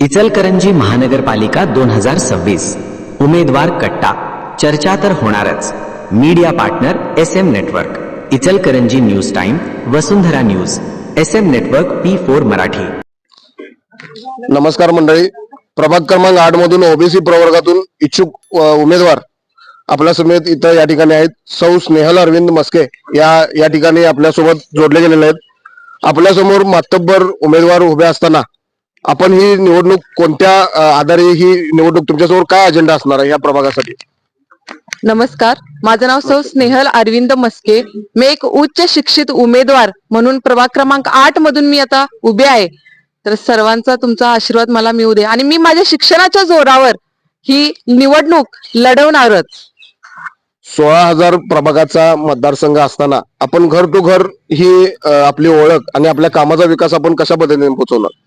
इचलकरंजी महानगरपालिका दोन हजार सव्वीस. उमेदवार कट्टा. चर्चा तर होणारच. Media partner S M network. Ichalkaranji news time Vasundhara news. S M network P four Marathi. नमस्कार मंडळी. प्रभाग क्रमांक आठ मधून ओबीसी प्रवर्गातून इच्छुक उमेदवार आपल्या समेत इथं या ठिकाणी आहेत. सौ स्नेहल अरविंद मस्के या या ठिकाणी आपल्यासोबत जोडले गेलेले आहेत. आपल्यासमोर मातब्बर उमेदवार उभे असताना आपण ही निवडणूक कोणत्या आधारे ही निवडणूक तुमच्यासमोर काय अजेंडा असणार आहे या प्रभागासाठी? नमस्कार. माझं नाव सौ स्नेहल अरविंद मस्के. मी एक उच्च शिक्षित उमेदवार म्हणून प्रभाग क्रमांक आठ मधून मी आता उभे आहे. तर सर्वांचा तुमचा आशीर्वाद मला मिळू दे. आणि मी माझ्या शिक्षणाच्या जोरावर ही निवडणूक लढवणारच. सोळा हजार प्रभागाचा मतदारसंघ असताना आपण घर टू घर ही आपली ओळख आणि आपल्या कामाचा विकास आपण कशा पद्धतीने पोहोचवणार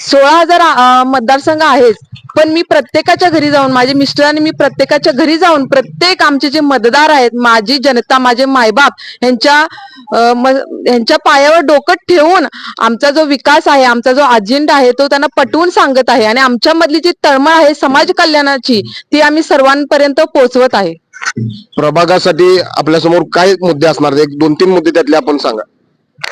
सोळा हजार मतदारसंघ आहेच पण मी प्रत्येकाच्या घरी जाऊन माझे मिस्टरांनी मी प्रत्येकाच्या घरी जाऊन प्रत्येक आमचे जे मतदार आहेत माझी जनता माझे मायबाप यांच्या यांच्या पायावर डोकं ठेवून आमचा जो विकास आहे आमचा जो अजेंडा आहे तो त्यांना पटवून सांगत आहे. आणि आमच्यामधली जी तळमळ आहे समाज कल्याणाची ती आम्ही सर्वांपर्यंत पोहोचवत आहे. प्रभागासाठी आपल्यासमोर काय मुद्दे असणार? एक दोन तीन मुद्दे त्यातले आपण सांगा.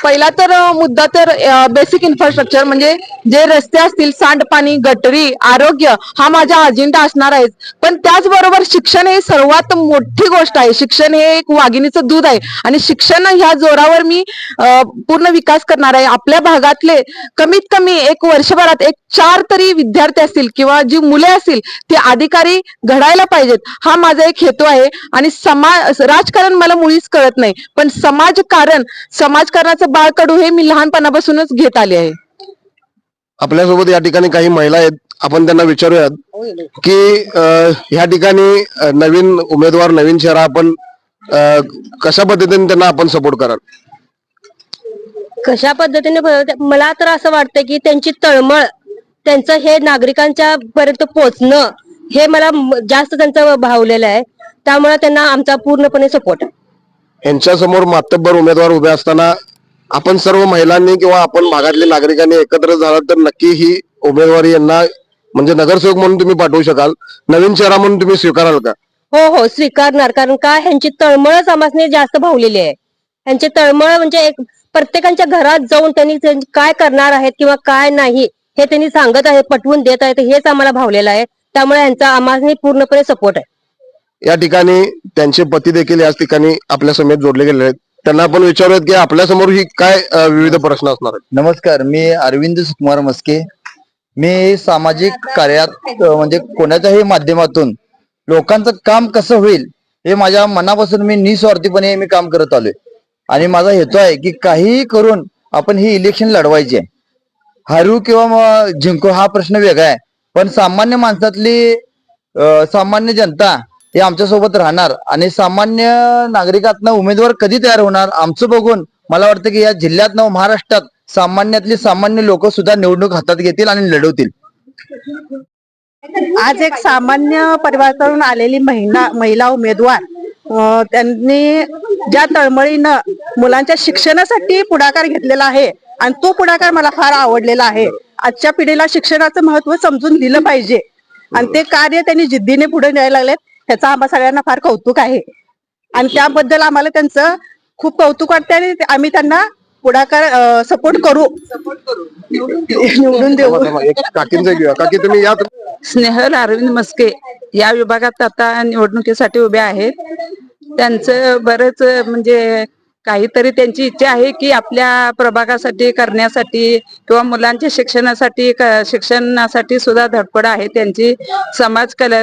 पहिला तर मुद्दा तर बेसिक इन्फ्रास्ट्रक्चर म्हणजे जे रस्ते असतील सांडपाणी गटरी आरोग्य हा माझा अजेंडा असणार आहे. पण त्याचबरोबर शिक्षण हे सर्वात मोठी गोष्ट आहे. शिक्षण हे एक वाघिणीचं दूध आहे. आणि शिक्षण ह्या जोरावर मी पूर्ण विकास करणार आहे. आपल्या भागातले कमीत कमी एक वर्षभरात एक चार तरी विद्यार्थी असतील किंवा जी मुले असतील ते अधिकारी घडायला पाहिजेत. हा माझा एक हेतू आहे. आणि समाज राजकारण मला मुळीच कळत नाही. पण समाजकारण समाजकारणाचं बाळकडू हे मी लहानपणापासूनच घेत आले आहे. आपल्यासोबत या ठिकाणी काही महिला आहेत. आपण त्यांना विचारूयात की ह्या ठिकाणी नवीन उमेदवार नवीन चेहरा आपण कशा पद्धतीने त्यांना आपण सपोर्ट कराल? कशा पद्धतीने मला तर असं वाटतं की त्यांची तळमळ त्यांचं हे नागरिकांच्या पर्यंत पोहोचणं हे मला जास्त त्यांचं भावलेलं आहे. त्यामुळे त्यांना आमचा पूर्णपणे सपोर्ट आहे. यांच्या समोर मातब्बर उमेदवार उभे असताना आपण सर्व महिलांनी किंवा आपण भागातल्या नागरिकांनी एकत्र झाला तर नक्की ही उमेदवारी यांना म्हणजे नगरसेवक म्हणून तुम्ही पाठवू शकाल. नवीन चेहरा म्हणून तुम्ही स्वीकाराल का? हो हो स्वीकारणार. कारण का? ह्यांची तळमळच आम्हाला जास्त भावलेली आहे. ह्यांची तळमळ म्हणजे एक प्रत्येकाच्या घरात जाऊन त्यांनी काय करणार आहेत किंवा काय नाही हे त्यांनी सांगत आहेत पटवून देत आहेत हेच आम्हाला भावलेलं आहे. त्यामुळे यांचा आम्हाला पूर्णपणे सपोर्ट आहे. या ठिकाणी त्यांचे पती देखील याच ठिकाणी आपल्या समेत जोडले गेलेले आहेत. त्यांना आपण विचारूयात की आपल्यासमोर ही काय विविध प्रश्न असणार आहेत. नमस्कार मी अरविंद सुकुमार मस्के. मी सामाजिक कार्यात अ, म्हणजे कोणाच्याही माध्यमातून लोकांचं काम कसं होईल हे माझ्या मनापासून मी निस्वार्थीपणे मी काम करत आलोय. आणि माझा हेतू आहे की काहीही करून आपण ही इलेक्शन लढवायची आहे. हरू किंवा जिंकू हा प्रश्न वेगळा आहे. पण सामान्य माणसातली अ, सामान्य जनता हे आमच्यासोबत राहणार आणि सामान्य नागरिकातनं उमेदवार कधी तयार होणार आमचं बघून मला वाटतं की या जिल्ह्यातनं महाराष्ट्रात सामान्यातली सामान्य लोक सुद्धा निवडणूक हातात घेतील आणि लढवतील. आज एक सामान्य परिवारातून आलेली महिला महिला उमेदवार त्यांनी ज्या तळमळीनं मुलांच्या शिक्षणासाठी पुढाकार घेतलेला आहे आणि तो पुढाकार मला फार आवडलेला आहे. आजच्या पिढीला शिक्षणाचं महत्त्व समजून दिलं पाहिजे. आणि ते कार्य त्यांनी जिद्दीने पुढे न्यायला लागलेत. ह्याचा आम्हा सगळ्यांना फार कौतुक आहे. आणि त्याबद्दल आम्हाला त्यांचं खूप कौतुक वाटते आणि ते- आम्ही त्यांना पुढाकार सपोर्ट करू. निवडून देऊ. काकी तुम्ही या. स्नेहल अरविंद मस्के या विभागात आता निवडणुकीसाठी उभे आहेत. त्यांचं बरंच म्हणजे काहीतरी त्यांची इच्छा आहे की आपल्या प्रभागासाठी करण्यासाठी किंवा मुलांच्या शिक्षणासाठी शिक्षणासाठी सुद्धा धडपड आहे. त्यांची समाज कल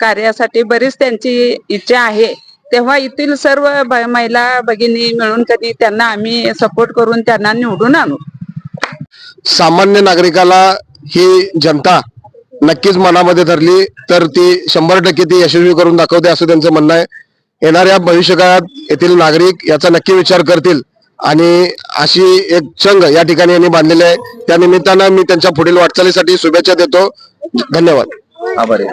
कार्यासाठी बरीच त्यांची इच्छा आहे. तेव्हा येथील सर्व महिला भगिनी मिळून कधी त्यांना आम्ही सपोर्ट करून त्यांना निवडून आणू. सामान्य नागरिकाला ही जनता नक्कीच मनामध्ये धरली तर ती शंभर टक्के ती यशस्वी करून दाखवते असं त्यांचं म्हणणं आहे. येणाऱ्या भविष्यकाळात येथील नागरिक याचा नक्की विचार करतील. आणि अशी एक चंग या ठिकाणी यांनी बांधलेली आहे. त्या निमित्तानं मी त्यांच्या पुढील वाटचालीसाठी शुभेच्छा देतो. धन्यवाद. आभारी